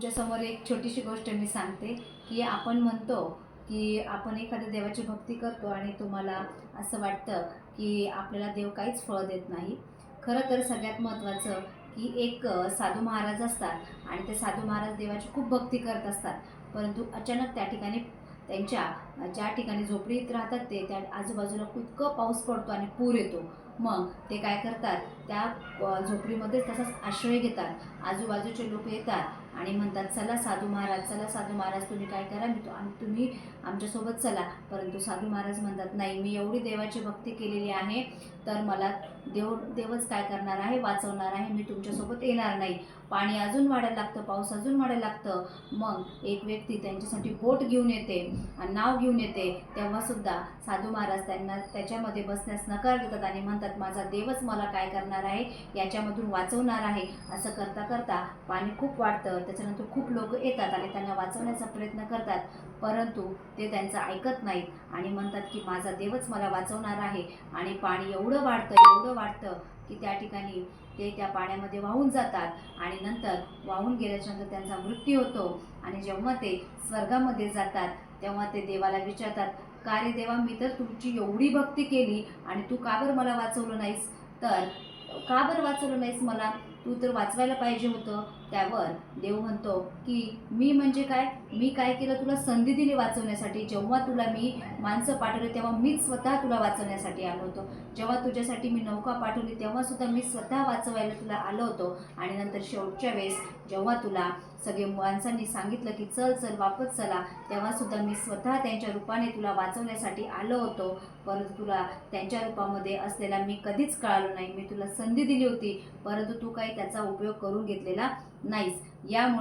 तुमच्यासमोर एक छोटीशी गोष्ट मी सांगते की आपण म्हणतो की आपण एखाद्या देवाची भक्ती करतो आणि तुम्हाला असं वाटतं की आपल्याला देव काहीच फळ देत नाही. खरं तर सगळ्यात महत्त्वाचं की एक साधू महाराज असतात आणि ते साधू महाराज देवाची खूप भक्ती करत असतात. परंतु अचानक त्या ठिकाणी त्यांच्या ज्या ठिकाणी झोपडीत राहतात ते त्या आजूबाजूला इतकं पाऊस पडतो आणि पूर येतो. मग ते काय करतात? त्या झोपडीमध्ये झोपडीमध्येच तसाच आश्रय घेतात. आजूबाजूचे लोक येतात आणि म्हणतात चला साधू महाराज चला साधू महाराज तुम्ही काय करा? मी तो आणि तुम्ही आमच्यासोबत चला. परंतु साधू महाराज म्हणतात नाही मी एवढी देवाची भक्ती केलेली आहे तर मला देव देवच काय करणार आहे? वाचवणार आहे? मी तुमच्यासोबत येणार नाही. पाणी अजून वाढायला लागतं पाऊस अजून वाढायला लागतं. मग एक व्यक्ती त्यांच्यासाठी बोट घेऊन येते आणि नाव घेऊन येते. तेव्हासुद्धा साधू महाराज त्यांना त्याच्यामध्ये बसण्यास नकार देतात आणि म्हणतात माझा देवच मला काय करणार आहे याच्यामधून वाचवणार आहे असं करता करता पाणी खूप वाढतं त्याच्यानंतर खूप लोक येतात आणि त्यांना वाचवण्याचा प्रयत्न करतात परंतु ते त्यांचं ऐकत नाहीत आणि म्हणतात की माझा देवच मला वाचवणार आहे आणि पाणी एवढं वाढतं एवढं वाढतं की त्या ठिकाणी ते त्या पाण्यामध्ये वाहून जातात आणि नंतर वाहून गेल्याच्यानंतर त्यांचा मृत्यू होतो आणि जेव्हा ते स्वर्गामध्ये जातात तेव्हा ते देवाला विचारतात का रे देवा मी तर तुमची एवढी भक्ती केली आणि तू का बरं मला वाचवलं नाहीस? तर का बरं वाचवलं नाहीस मला? तू तर वाचवायला पाहिजे होतं. त्यावर देव म्हणतो की मी म्हणजे काय? मी काय केलं तुला संधी दिली वाचवण्यासाठी? जेव्हा तुला मी माणसं पाठवले तेव्हा मीच स्वतः तुला वाचवण्यासाठी आलो होतो. जेव्हा तुझ्यासाठी मी नौका पाठवली तेव्हासुद्धा मी स्वतः वाचवायला तुला आलो होतो. आणि नंतर शेवटच्या वेळेस जेव्हा तुला सगळे माणसांनी सांगितलं की चल चल वापस चला तेव्हासुद्धा मी स्वतः त्यांच्या रूपाने तुला वाचवण्यासाठी आलो होतो. परंतु तुला त्यांच्या रूपामध्ये असलेला मी कधीच कळालो नाही. मी तुला संधी दिली होती. परंतु तू काही त्याचा उपयोग करून घेतलेला नाहीस. यामुळे